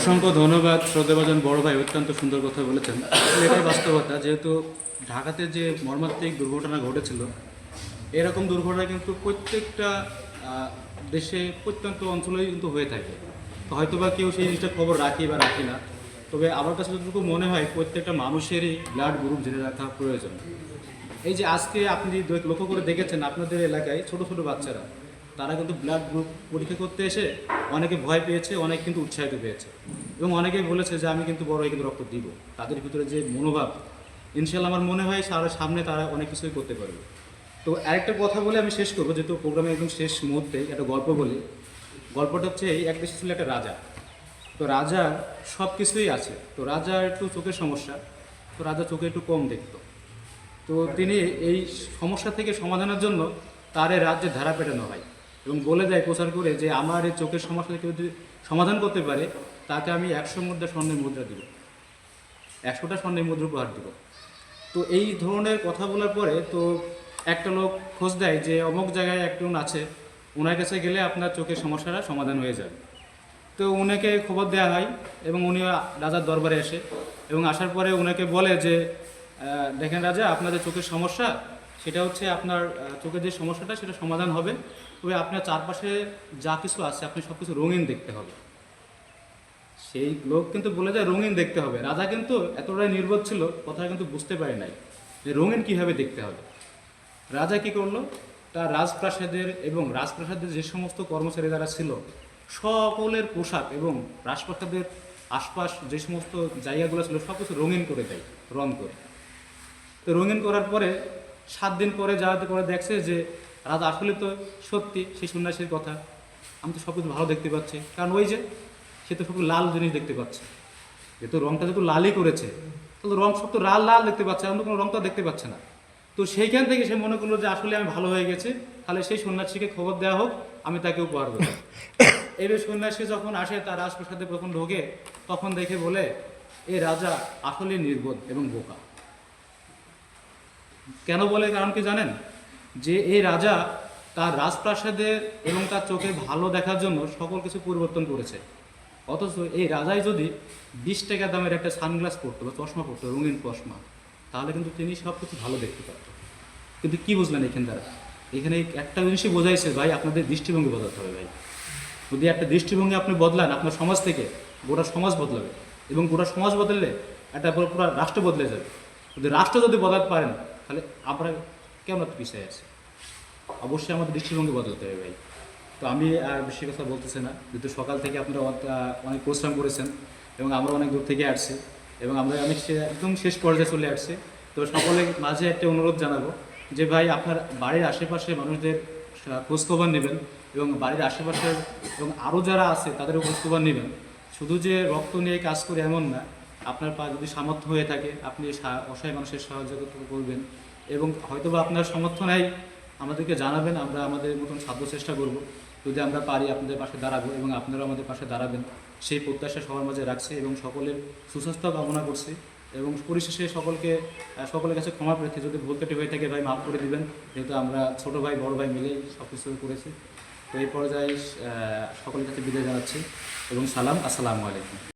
অসংখ্য ধন্যবাদ শ্রদ্ধাভাজন বড় ভাই, অত্যন্ত সুন্দর কথা বলেছেন। এটাই বাস্তবতা, যেহেতু ঢাকাতে যে মর্মান্তিক দুর্ঘটনা ঘটেছিল, এরকম দুর্ঘটনা কিন্তু প্রত্যেকটা দেশে প্রত্যন্ত অঞ্চলেই কিন্তু হয়ে থাকে। হয়তো বা কেউ সেই জিনিসটা খবর রাখি বা রাখি না, তবে আমার কাছে যতটুকু মনে হয়, প্রত্যেকটা মানুষেরই ব্লাড গ্রুপ জেনে রাখা প্রয়োজন। এই যে আজকে আপনি লক্ষ্য করে দেখেছেন, আপনাদের এলাকায় ছোট ছোট বাচ্চারা তারা কিন্তু ব্লাড গ্রুপ পরীক্ষা করতে এসে অনেকে ভয় পেয়েছে, অনেক কিন্তু উৎসাহিত পেয়েছে এবং অনেকেই বলেছে যে, আমি কিন্তু বড় কিন্তু রক্ত দিব। তাদের ভিতরে যে মনোভাব ইনশাল্লাহ আমার মনে হয় সারা সামনে তারা অনেক কিছুই করতে পারবে। তো আরেকটা কথা বলে আমি শেষ করব, যেহেতু প্রোগ্রামে একদম শেষ মুহূর্তে একটা গল্প বলি। গল্পটা হচ্ছে এই, এক দেশে ছিল, একটা রাজা। তো রাজার সব কিছুই আছে। তো রাজার একটু চোখের সমস্যা। তো রাজা চোখে একটু কম দেখতো। তো তিনি এই সমস্যা থেকে সমাধানের জন্য তার এই রাজ্যের ধারা পেটানো হয়। এবং বলে দেয় প্রচার করে যে আমার এই চোখের সমস্যা কেউ যদি সমাধান করতে পারে, তাকে আমি একশো মুদ্রা স্বর্ণের মুদ্রা দিব। একশোটা স্বর্ণের মুদ্রা উপহার দিব। তো এই ধরনের কথা বলার পরে তো একটা লোক খোঁজ দেয় যে অমুক জায়গায় একজন আছে, ওনার কাছে গেলে আপনার চোখের সমস্যাটা সমাধান হয়ে যাবে। তো উনাকে খবর দেওয়া হয় এবং উনি রাজার দরবারে আসে এবং আসার পরে উনাকে বলে যে দেখেন রাজা, আপনাদের চোখের সমস্যা সেটা হচ্ছে আপনার চোখের যে সমস্যাটা সেটা সমাধান হবে। তবে আপনার চারপাশে যা কিছু আছে, আপনি সব কিছু রঙিন দেখতে হবে। সেই লোক কিন্তু বলে যায় রঙিন দেখতে হবে। রাজা কিন্তু এতটাই নির্বোধ ছিল, কথা কিন্তু বুঝতে পারে নাই যে রঙিন কীভাবে দেখতে হবে। রাজা কি করল? তার রাজপ্রাসাদের এবং রাজপ্রাসাদের যে সমস্ত কর্মচারী যারা ছিল, সকলের পোশাক এবং রাজপ্রাসাদের আশপাশ যে সমস্ত জায়গাগুলো ছিল সব কিছু রঙিন করে দেয়, রং করে। তো রঙিন করার পরে সাত দিন পরে যাওয়াতে পরে দেখছে যে রাজা আসলে তো সত্যি সেই সন্ন্যাসীর কথা। আমি তো সব কিছু ভালো দেখতে পাচ্ছি। কারণ ওই যে সে তো সব লাল জিনিস দেখতে পাচ্ছে। যেহেতু রংটা যেহেতু লালই করেছে, তাহলে রং সব তো লাল লাল দেখতে পাচ্ছে। অন্য কোনো রংটা দেখতে পাচ্ছে না। তো সেইখান থেকে সে মনে করল যে আসলে আমি ভালো হয়ে গেছি। তাহলে সেই সন্ন্যাসীকে খবর দেওয়া হোক, আমি তাকে উপহার দেবো। এবার সন্ন্যাসী যখন আসে তার রাজপ্রাসাদে যখন ঢোকে তখন দেখে বলে এই রাজা আসলে নির্বোধ এবং বোকা। কেন বলে? কারণ কি জানেন? যে এই রাজা তার রাজপ্রাসাদের এবং তার চোখে ভালো দেখার জন্য সকল কিছু পরিবর্তন করেছে। অথচ এই রাজাই যদি বিশ টাকা দামের একটা সানগ্লাস পরতো বা চশমা পরতো, রঙিন চশমা, তাহলে কিন্তু তিনি সব কিছু ভালো দেখতে পারতেন কিন্তু কি বুঝলেন এখান দ্বারা এখানে একটা জিনিসই বোঝাইছে, ভাই, আপনাদের দৃষ্টিভঙ্গি বদলাতে হবে, ভাই। যদি একটা দৃষ্টিভঙ্গি আপনি বদলান, আপনার সমাজ থেকে গোটা সমাজ বদলাবে এবং গোটা সমাজ বদললে একটা পুরো রাষ্ট্র বদলে যাবে। যদি রাষ্ট্র যদি বদলাতে পারেন তাহলে আমরা কেমন পিছিয়ে আছি? অবশ্যই আমাদের দৃষ্টিভঙ্গি বদলাতে হবে ভাই। তো আমি আর বেশি কথা বলতেছি না। যেহেতু সকাল থেকে আপনারা অনেক পরিশ্রম করেছেন এবং আমরা অনেক দূর থেকে আসছি এবং আমরা অনেক একদম শেষ পর্যায়ে চলে আসছি। তো সকলের মাঝে একটা অনুরোধ জানাব যে ভাই, আপনার বাড়ির আশেপাশে মানুষদের খোঁজখবর নেবেন এবং বাড়ির আশেপাশের এবং আরও যারা আছে তাদেরও খোঁজখবর নেবেন। শুধু যে রক্ত নিয়ে কাজ করে এমন না আপনার পা যদি সামর্থ্য হয়ে থাকে, আপনি অসহায় মানুষের সাহায্য করবেন। এবং হয়তোবা আপনার সামর্থ্য নাই, আমাদেরকে জানাবেন, আমরা আমাদের মতন সাধ্য চেষ্টা করব। যদি আমরা পারি, আপনাদের পাশে দাঁড়াবো এবং আপনারাও আমাদের পাশে দাঁড়াবেন। সেই প্রত্যাশা সবার মাঝে রাখছি এবং সকলের সুস্বাস্থ্য কামনা করছি। এবং পরিশেষে সকলকে সকলের কাছে ক্ষমা প্রার্থী, যদি ভুল ত্রুটি হয়ে থাকে ভাই, মাফ করে দিবেন। যেহেতু আমরা ছোট ভাই, বড় ভাই মিলেই সব কিছু করেছি। তো এই পর্যায়ে সকলের কাছে বিদায় জানাচ্ছি এবং সালাম। আসসালামু আলাইকুম।